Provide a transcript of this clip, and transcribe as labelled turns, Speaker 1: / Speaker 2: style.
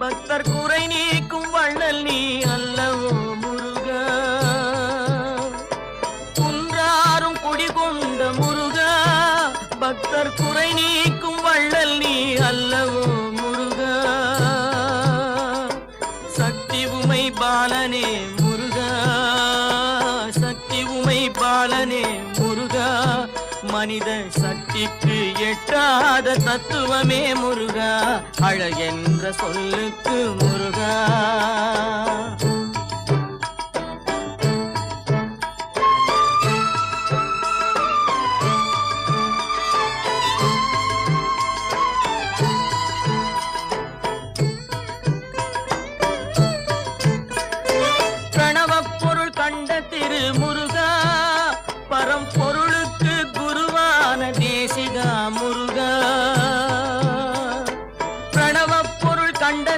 Speaker 1: பக்தர் குறை நீக்கும் வள்ளல் நீ அல்லவோ முருகா? குன்றாரும் குடிகொண்ட முருகா? பக்தர் குறை நீக்கும் வள்ளல் நீ அல்லவோ முருகா? சக்தி உமை பாலனே முருகா சக்தி உமை பாலனே மனித சக்திக்கு எட்டாத தத்துவமே முருகா. அழகென்ற சொல்லுக்கு முருகா. பிரணவப் பொருள் கண்ட திரு முருகா. பிரணவ பொருள் கண்ட